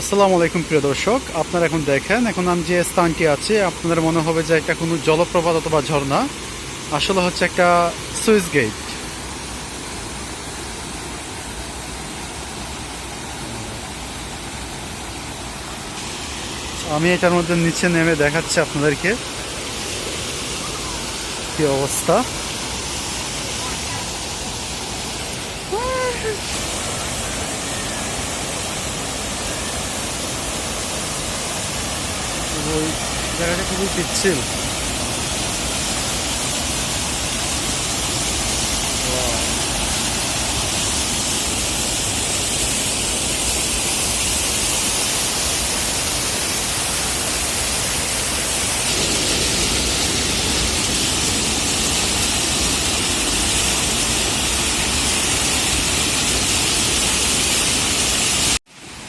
আসসালামু আলাইকুম, প্রিয় দর্শক। আপনারা এখন দেখেন, এখন আমি যে স্থানটি আছে, আপনাদের মনে হবে যে একটা কোনো জলপ্রপাত অথবা ঝর্ণা। আসলে হচ্ছে একটা সুইচ গেট। আমি এটার মধ্যে নিচে নেমে দেখাচ্ছি আপনাদেরকে কি অবস্থা। ওই জায়গাটা খুবই পিচ্ছিল।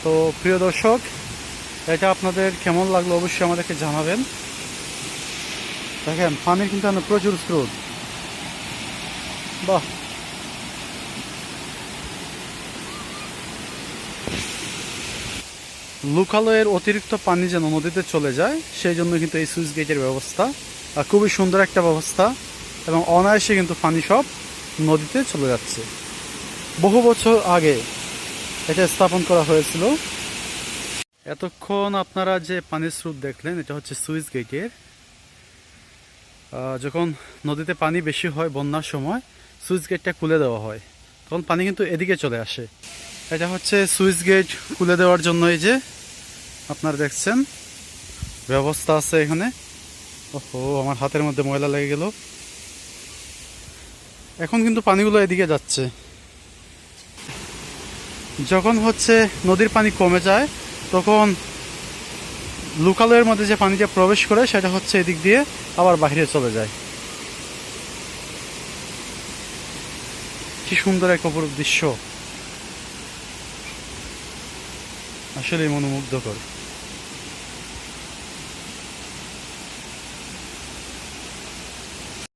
তো প্রিয় দর্শক এটা আপনাদের কেমন লাগল অবশ্যই আমাদেরকে জানাবেন। দেখেন, পানির কিন্তু এখানে প্রচুর স্রোত। বাহ! লোকালয়ের অতিরিক্ত পানি যেন নদীতে চলে যায়, সেই জন্য কিন্তু এই সুইচ গেটের ব্যবস্থা খুবই সুন্দর একটা ব্যবস্থা, এবং অনায়াসে কিন্তু পানি সব নদীতে চলে যাচ্ছে। বহু বছর আগে এটা স্থাপন করা হয়েছিল। এতক্ষণ আপনারা যে পানির স্রোত দেখলেন, এটা হচ্ছে সুইচ গেটের। যখন নদীতে পানি বেশি হয় বন্যার সময় সুইচ গেটটা খুলে দেওয়া হয়। তখন পানি কিন্তু এদিকে চলে আসে। এটা হচ্ছে সুইচ গেট খুলে দেওয়ার জন্য এই যে আপনারা দেখছেন, ব্যবস্থা আছে এখানে। ওহো, আমার হাতের মধ্যে ময়লা লেগে গেল। এখন কিন্তু পানিগুলো এদিকে যাচ্ছে। যখন হচ্ছে নদীর পানি কমে যায় তখন লোকালয়ের মধ্যে যে পানিটা প্রবেশ করে সেটা হচ্ছে এদিক দিয়ে আবার বাহিরে চলে যায়। কি সুন্দর এক অপরূপ দৃশ্য। আসলে মনোমুগ্ধকর।